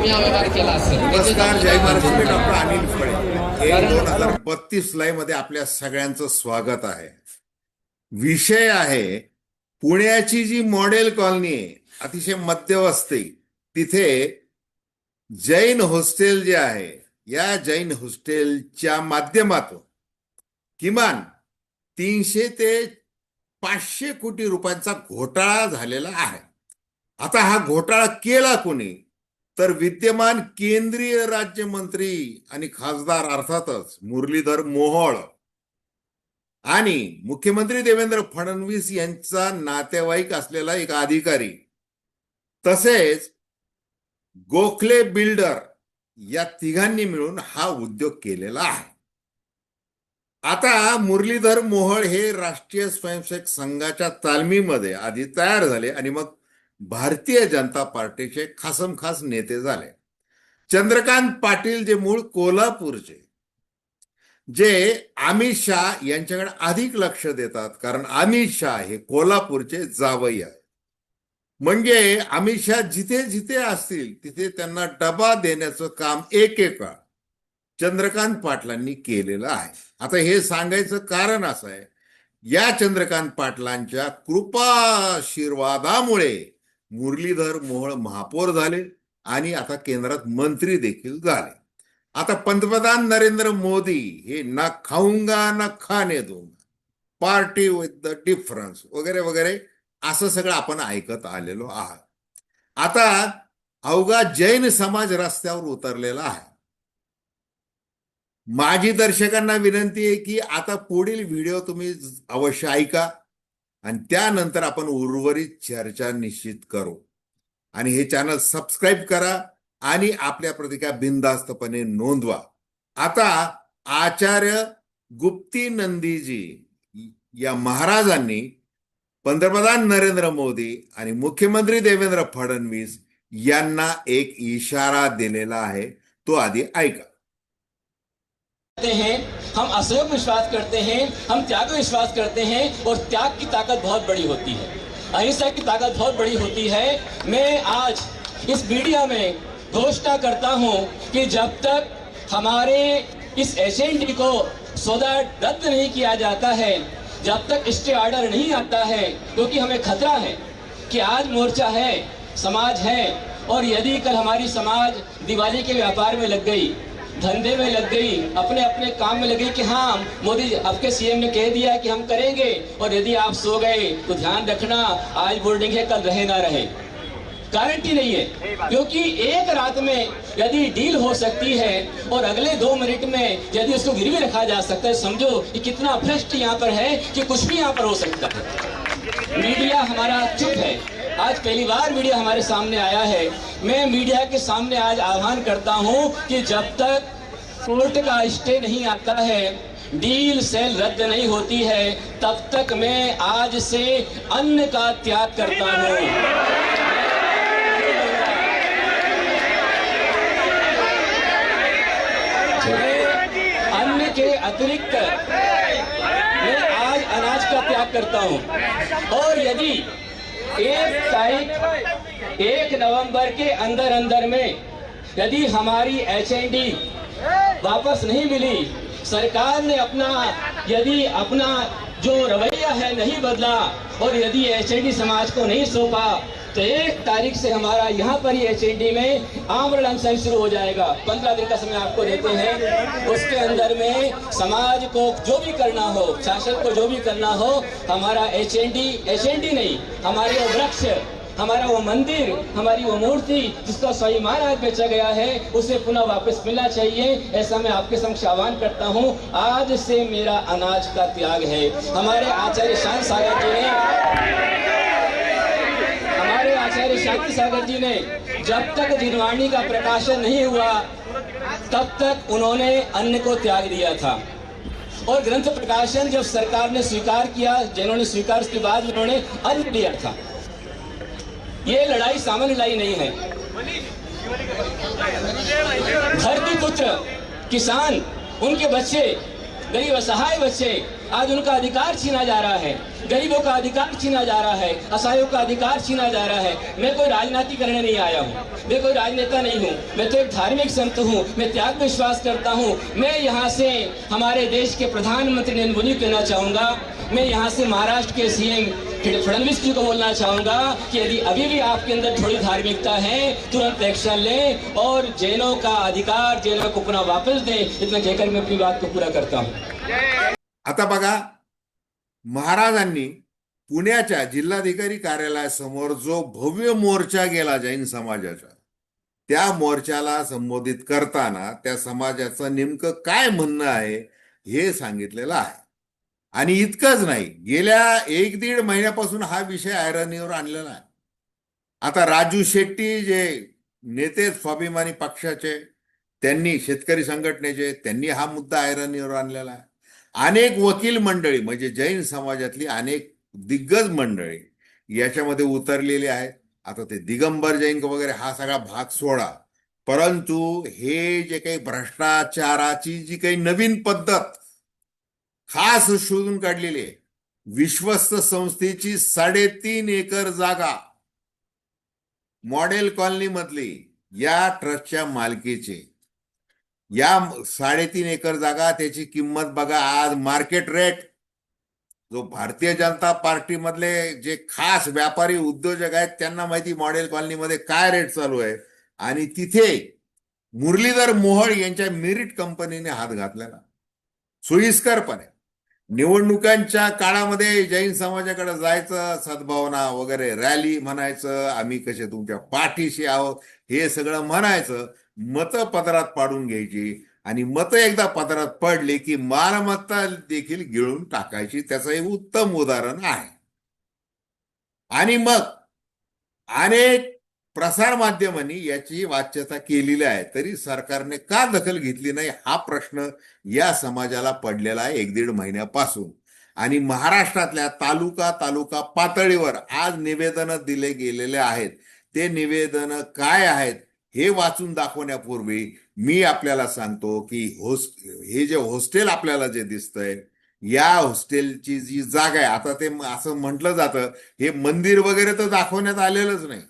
तुम्ही केला असेल? नमस्कार जय महाराष्ट्र. मी डॉक्टर अनिल फळे. एक दोन हजार बत्तीस लाई मध्ये आपल्या सगळ्यांचं स्वागत आहे. विषय आहे पुण्याची जी मॉडेल कॉलनी आहे अतिशय मध्यवस्ती तिथे जैन हॉस्टेल जे आहे या जैन हॉस्टेलच्या माध्यमातून किमान तीनशे ते पाचशे कोटी रुपयांचा घोटाळा झालेला आहे. आता हा घोटाळा केला कोणी? तर विद्यमान केंद्रीय राज्यमंत्री आणि खासदार अर्थातच मुरलीधर मोहोळ आणि मुख्यमंत्री देवेंद्र फडणवीस यांचा नातेवाईक असलेला एक अधिकारी तसेच गोखले बिल्डर या तिघांनी मिळून हा उद्योग केलेला आहे. आता मुरलीधर मोहोळ हे राष्ट्रीय स्वयंसेवक संघाच्या तालमीमध्ये आधी तयार झाले आणि मग भारतीय जनता पार्टीचे खासम खास नेते झाले. चंद्रकांत पाटील जे मूळ कोल्हापूरचे जे अमित शाह यांच्याकडे अधिक लक्ष देतात कारण अमित शाह हे कोल्हापूरचे जावई आहे म्हणजे अमित शाह जिथे जिथे असतील तिथे त्यांना डबा देण्याचं काम एकेकाळ चंद्रकांत पाटलांनी केलेलं आहे. आता हे सांगायचं कारण असं आहे या चंद्रकांत पाटलांच्या कृपाशीर्वादामुळे मुरलीधर मोहोळ महापौर झाले आणि आता केंद्रात मंत्री देखील झाले. आता पंतप्रधान नरेंद्र मोदी हे ना खाऊंगा ना खाणे दूंगा पार्टी विथ द डिफरन्स वगैरे वगैरे असं सगळं आपण ऐकत आलेलो आहात. आता अवघा जैन समाज रस्त्यावर उतरलेला आहे. माझी दर्शकांना विनंती आहे की आता पुढील व्हिडिओ तुम्ही अवश्य ऐका. आणि त्यानंतर आपण उर्वरित चर्चा निश्चित करू. आणि हे चॅनल सबस्क्राईब करा आणि आपल्या प्रतिक्रिया बिनधास्तपणे नोंदवा. आता आचार्य गुप्ती नंदीजी या महाराजांनी पंतप्रधान नरेंद्र मोदी आणि मुख्यमंत्री देवेंद्र फडणवीस यांना एक इशारा दिलेला आहे. तो आधी ऐका. करते हैं, हम असयोग विश्वास करते हैं, हम त्याग विश्वास करते हैं और त्याग की ताकत बहुत बड़ी होती है। अहिंसा की ताकत बहुत बड़ी होती है। मैं आज इस मीडिया में घोषणा करता हूँ कि जब तक हमारे इस एजेंडी को सौदा रद्द नहीं किया जाता है, जब तक स्टे ऑर्डर नहीं आता है, क्योंकि तो हमें खतरा है कि आज मोर्चा है, समाज है और यदि कल हमारी समाज दिवाली के व्यापार में लग गई धंधे में लग गई, अपने अपने काम में लगी कि हाँ मोदी आपके सीएम ने कह दिया कि हम करेंगे, और यदि आप सो गए तो ध्यान रखना, आज बोर्डिंग है, कल रहे ना रहे। गारंटी नहीं है, क्योंकि एक रात में यदि डील हो सकती है, और अगले दो मिनट में यदि उसको गिरवी रखा जा सकता है, समझो कि कितना भ्रष्ट यहाँ पर है, कि कुछ भी यहाँ पर हो सकता है। मीडिया हमारा चुप है। आज पहली बार मीडिया हमारे सामने आया है। मैं मीडिया के सामने आज आह्वान करता हूँ कि जब तक कोर्ट का स्टे नहीं आता है, डील सेल रद्द नहीं होती है, तब तक मैं आज से अन्न का त्याग करता हूँ। अन्न के अतिरिक्त मैं आज अनाज का त्याग करता हूँ। और यदि एक तारीख, एक नवंबर के अंदर अंदर में यदि हमारी एचएनडी वापस नहीं मिली, सरकार ने अपना, यदि अपना जो रवैया है नहीं बदला, और यदि एचएनडी समाज को नहीं सौंपा तो एक तारीख से हमारा यहाँ पर ही एच में आमरण अनशन शुरू हो जाएगा। पंद्रह दिन का समय आपको देते हैं। उसके अंदर में समाज को जो भी करना हो, शासन को जो भी करना हो, हमारा एच एच नहीं, हमारे वो वृक्ष, हमारा वो मंदिर, हमारी वो मूर्ति जिसका स्वाभिमान आज बेचा गया है, उसे पुनः वापस मिलना चाहिए। ऐसा मैं आपके समक्ष आह्वान करता हूँ। आज से मेरा अनाज का त्याग है। हमारे आचार्य शांत सागर जी ने शांति सागर जी ने जब तक जिनवाणी का प्रकाशन नहीं हुआ, तब तक उन्होंने अन्न को त्याग दिया था। और ग्रंथ प्रकाशन जब सरकार ने स्वीकार किया, जिन्होंने स्वीकार उसके बाद उन्होंने अन्न दिया था। ये लड़ाई सामान्य लड़ाई नहीं है। धरती पुत्र, किसान, उनके बच्चे, गरीब असहाय बच्चे आज उनका अधिकार छीना जा रहा है, गरीबों का अधिकार छीना जा रहा है, असहायों का अधिकार छीना जा रहा है। मैं कोई राजनीति करने नहीं आया हूँ, मैं कोई राजनेता नहीं हूँ, मैं तो एक धार्मिक संत हूँ, मैं त्याग विश्वास करता हूँ। मैं यहाँ से हमारे देश के प्रधानमंत्री नरेंद्र मोदी को कहना चाहूँगा, मैं यहाँ से महाराष्ट्र के सीएम फडणवीस जी को बोलना चाहूँगा कि यदि अभी भी आपके अंदर थोड़ी धार्मिकता है, तुरंत एक्शन लें और जैनों का अधिकार, जैनों को पुनः वापस दें। इतना कहकर मैं अपनी बात को पूरा करता हूँ। आता बघा महाराजांनी पुण्याच्या जिल्हाधिकारी कार्यालयासमोर जो भव्य मोर्चा गेला जैन समाजाचा त्या मोर्चाला संबोधित करताना त्या समाजाचं नेमकं काय म्हणणं आहे हे सांगितलेलं आहे. आणि इतकंच नाही गेल्या एक दीड महिन्यापासून हा विषय ऐरणीवर आणलेला आहे. आता राजू शेट्टी जे नेते स्वाभिमानी पक्षाचे त्यांनी शेतकरी संघटनेचे त्यांनी हा मुद्दा ऐरणीवर आणलेला आहे. अनेक वकील मंडळी म्हणजे जैन समाजातली अनेक दिग्गज मंडळी याच्यामध्ये उतरलेली आहेत. आता ते दिगंबर जैन वगैरे हा सगळा भाग सोडा. परंतु हे जे काही भ्रष्टाचाराची जी काही नवीन पद्धत खास शोधून काढलेली आहे. विश्वस्त संस्थेची साडेतीन एकर जागा मॉडेल कॉलनी मधली या ट्रस्टच्या मालकीची. या साडेतीन एकर जागा त्याची किंमत बघा आज मार्केट रेट जो भारतीय जनता पार्टी मधले जे खास व्यापारी उद्योजक आहेत त्यांना माहिती मॉडेल कॉलनीमध्ये काय रेट चालू आहे? आणि तिथे मुरलीधर मोहळ यांच्या मेरिट कंपनीने हात घातलेला. सोयीस्करपणे. निवडणुकांच्या काळामध्ये जैन समाजाकडे जायचं सद्भावना वगैरे रॅली म्हणायचं आम्ही कसे तुमच्या पाठीशी आहोत हे सगळं म्हणायचं. मतं पदरात पाडून घ्यायची आणि मतं एकदा पदरात पडली की मालमत्ता देखील गिळून टाकायची. त्याचं एक उत्तम उदाहरण आहे. आणि मग अनेक प्रसार माध्यमांनी याची वाच्यता केलेली आहे. तरी सरकारने का दखल घेतली नाही? हा प्रश्न या समाजाला पडलेला आहे एक दीड महिन्यापासून. आणि महाराष्ट्रातल्या तालुका तालुका पातळीवर आज निवेदन दिले गेलेले आहेत. ते निवेदन काय आहेत? हे वाचून दाखवण्यापूर्वी मी आपल्याला सांगतो की होस्ट हे जे हॉस्टेल आपल्याला जे दिसतंय या हॉस्टेलची जी जागा आहे आता ते असं म्हटलं जातं हे मंदिर वगैरे तर दाखवण्यात आलेलंच नाही.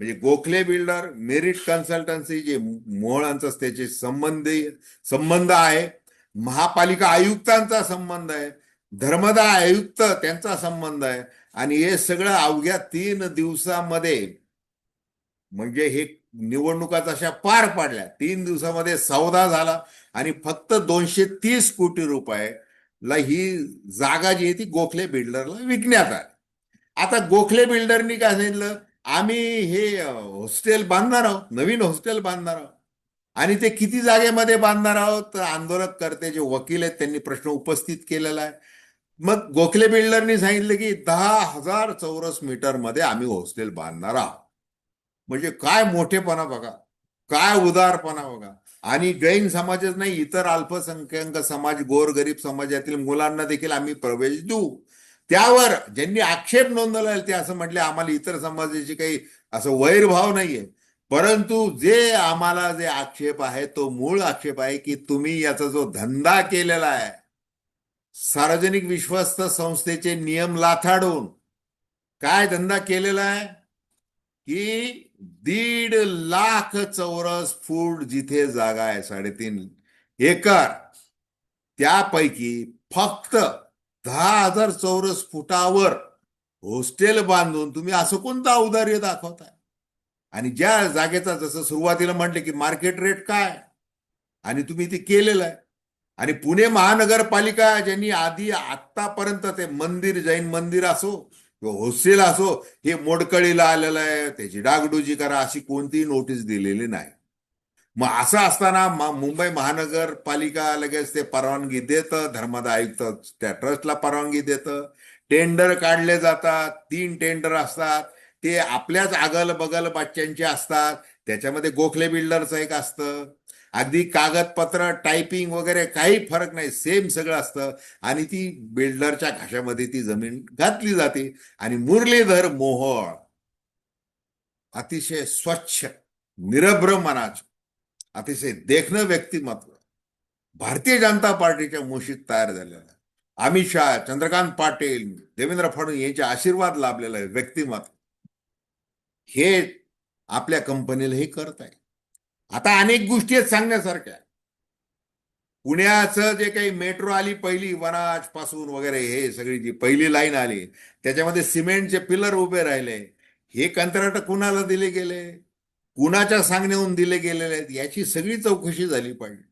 म्हणजे गोखले बिल्डर मेरिट कन्सल्टन्सी जे मोहळांचा त्याचे संबंधी संबंध आहे महापालिका आयुक्तांचा संबंध आहे धर्मदा आयुक्त त्यांचा संबंध आहे आणि हे सगळं अवघ्या तीन दिवसामध्ये म्हणजे हे निवडणुका तशा पार पाडल्या. तीन दिवसामध्ये सौदा झाला आणि फक्त दोनशे तीस कोटी रुपये ला ही जागा जी आहे ती गोखले बिल्डरला विकण्यात आली. आता गोखले बिल्डरनी काय सांगितलं? आम्ही हे हॉस्टेल बांधणार आहोत नवीन हॉस्टेल बांधणार आहोत. आणि ते किती जागेमध्ये बांधणार आहोत? तर आंदोलक करते जे वकील आहेत त्यांनी प्रश्न उपस्थित केलेला आहे. मग गोखले बिल्डरनी सांगितलं की दहा हजार चौरस मीटरमध्ये आम्ही हॉस्टेल बांधणार आहोत. म्हणजे काय मोठेपणा बघा. काय उदारपणा बघा. आणि जैन समाजच नाही इतर अल्पसंख्याक समाज गोरगरीब समाजातील मुलांना देखील आम्ही प्रवेश देऊ. त्यावर ज्यांनी आक्षेप नोंदवला ते असं म्हटले आम्हाला इतर समाजाची काही असं वैरभाव नाहीये. परंतु जे आम्हाला जे आक्षेप आहे तो मूळ आक्षेप आहे की तुम्ही याचा जो धंदा केलेला आहे सार्वजनिक विश्वस्त संस्थेचे नियम लाथाडून काय धंदा केलेला आहे? की दीड लाख चौरस फूट जिथे जागा आहे साडेतीन एकर त्यापैकी फक्त दहा हजार चौरस फुटावर हॉस्टेल बांधून तुम्ही असं कोणतं औदार्य दाखवताय? आणि ज्या जागेचा जसं सुरुवातीला म्हटलं की मार्केट रेट काय आणि तुम्ही ते केलेलं आहे. आणि पुणे महानगरपालिका ज्यांनी आधी आतापर्यंत ते मंदिर जैन मंदिर असो होस्टेल असो. हे मोडकळीला आलेलं आहे त्याची डागडुजी करा अशी कोणतीही नोटीस दिलेली नाही. मग असं असताना मुंबई महानगरपालिका लगेच ते परवानगी देतं धर्मदा आयुक्त त्या ट्रस्टला परवानगी देतं. टेंडर काढले जातात तीन टेंडर असतात. ते आपल्याच अगल बगल बच्च्यांचे असतात. त्याच्यामध्ये गोखले बिल्डरचं एक असतं. अगदी कागदपत्र टायपिंग वगैरे काही फरक नाही. सेम सगळं असतं. आणि ती बिल्डरच्या घाशामध्ये ती जमीन घातली जाते. आणि मुरलीधर मोहोळ. अतिशय स्वच्छ निरभ्र मनाच अतिशय देखणं व्यक्तिमत्व. भारतीय जनता पार्टीच्या मुशीत तयार झालेलं आहे. अमित शाह चंद्रकांत पाटील देवेंद्र फडणवीस यांचे आशीर्वाद लाभलेला आहे व्यक्तिमत्व. हे आपल्या कंपनीला हे करत आहे आता अनेक गोष्टी आहेत सांगण्यासारख्या. पुण्याचं जे काही मेट्रो आली पहिली वनाजपासून वगैरे हे सगळी जी पहिली लाईन आली त्याच्यामध्ये सिमेंटचे पिलर उभे राहिले. हे कंत्राट कुणाला दिले गेले? कुणाच्या सांगण्याहून दिले गेलेले आहेत? याची सगळी चौकशी झाली पाहिजे.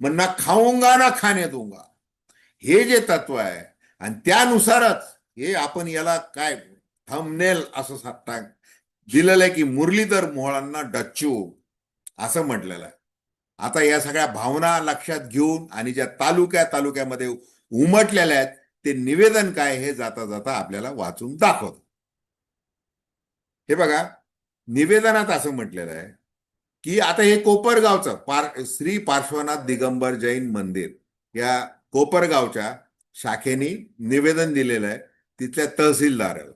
मग ना खाऊंगा ना खाणे दूंगा. हे जे तत्व आहे आणि त्यानुसारच हे आपण याला काय थंबनेल असं सांगता दिलेलं आहे की मुरलीधर मोहळांना डच्चू. असं म्हटलेलं आहे. आता या सगळ्या भावना लक्षात घेऊन आणि ज्या तालुक्या तालुक्यामध्ये उमटलेल्या आहेत ते निवेदन काय हे जाता जाता आपल्याला वाचून दाखवत. हे बघा निवेदनात असं म्हटलेलं आहे की आता हे कोपरगावचं पार श्री पार्श्वनाथ दिगंबर जैन मंदिर या कोपरगावच्या शाखेने निवेदन दिलेलं आहे तिथल्या तहसीलदाराला.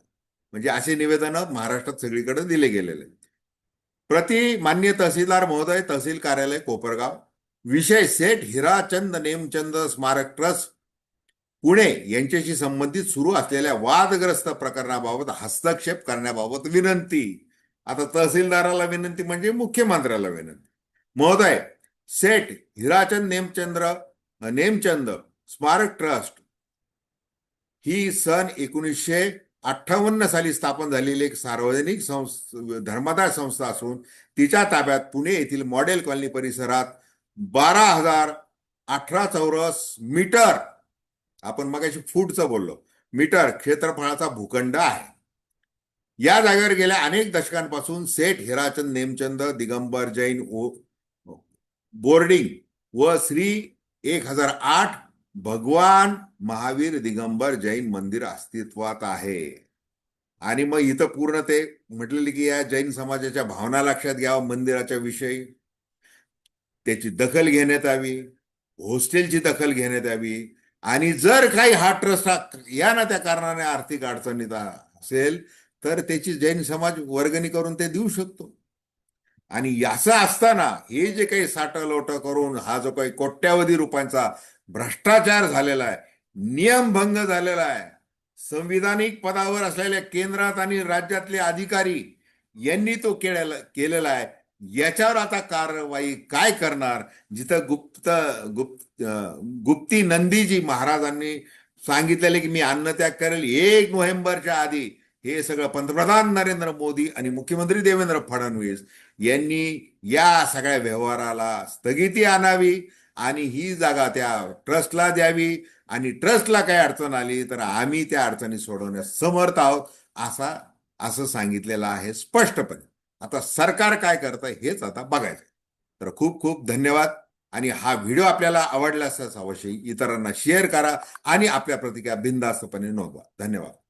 म्हणजे असे निवेदन महाराष्ट्रात सगळीकडे दिले गेलेले आहेत. प्रति मान्य तहसीलदार महोदय तहसील कार्यालय कोपरगाव विषय सेठ हिराचंद नेमचंद स्मारक ट्रस्ट पुणे यांच्याशी संबंधित सुरू असलेल्या वादग्रस्त प्रकरणाबाबत हस्तक्षेप करण्याबाबत विनंती. आता तहसीलदाराला विनंती म्हणजे मुख्यमंत्र्याला विनंती. महोदय सेठ हिराचंद नेमचंद्र नेमचंद स्मारक ट्रस्ट ही सन एकोणीसशे अठ्ठावन्न साली स्थापन झालेली एक सार्वजनिक संस्था धर्मादाय संस्था असून तिच्या ताब्यात पुणे येथील मॉडेल कॉलनी परिसरात बारा हजार अठरा चौरस मीटर आपण मगाशी फूटचं बोललो मीटर क्षेत्रफळाचा भूखंड आहे. या जागेवर गेल्या अनेक दशकांपासून सेठ हिराचंद नेमचंद दिगंबर जैन ओ बोर्डिंग व श्री एक हजार आठ भगवान महावीर दिगंबर जैन मंदिर अस्तित्वात आहे. आणि मग इथं पूर्ण ते म्हटलेले की या जैन समाजाच्या भावना लक्षात घ्यावं मंदिराच्या विषयी. त्याची दखल घेण्यात यावी हॉस्टेलची दखल घेण्यात यावी. आणि जर काही हा ट्रस्ट या ना त्या कारणाने आर्थिक अडचणीत असेल तर त्याची जैन समाज वर्गणी करून ते देऊ शकतो. आणि याचं असताना हे जे काही साठलोट करून हा जो काही कोट्यावधी रुपयांचा भ्रष्टाचार झालेला आहे नियमभंग झालेला आहे. संविधानिक पदावर असलेल्या केंद्रात आणि राज्यातले अधिकारी यांनी तो केलेला केलेला आहे. याच्यावर आता कारवाई काय करणार? जिथं गुप्त गुप्त गुप्ती नंदीजी महाराजांनी सांगितलेले की मी अन्नत्याग करेल एक नोव्हेंबरच्या आधी. हे सगळं पंतप्रधान नरेंद्र मोदी आणि मुख्यमंत्री देवेंद्र फडणवीस यांनी या सगळ्या व्यवहाराला स्थगिती आणावी. आणि ही जागा त्या ट्रस्टला द्यावी आणि ट्रस्टला काही अडचण आली तर आम्ही त्या अडचणी सोडवण्यास समर्थ आहोत असा असं सांगितलेलं आहे स्पष्टपणे. आता सरकार काय करतं हेच आता बघायचं तर खूप खूप धन्यवाद आणि हा व्हिडिओ आपल्याला आवडला असल्यास अवश्य इतरांना शेअर करा आणि आपल्या प्रतिक्रिया बिंदास्तपणे नोंदवा. धन्यवाद.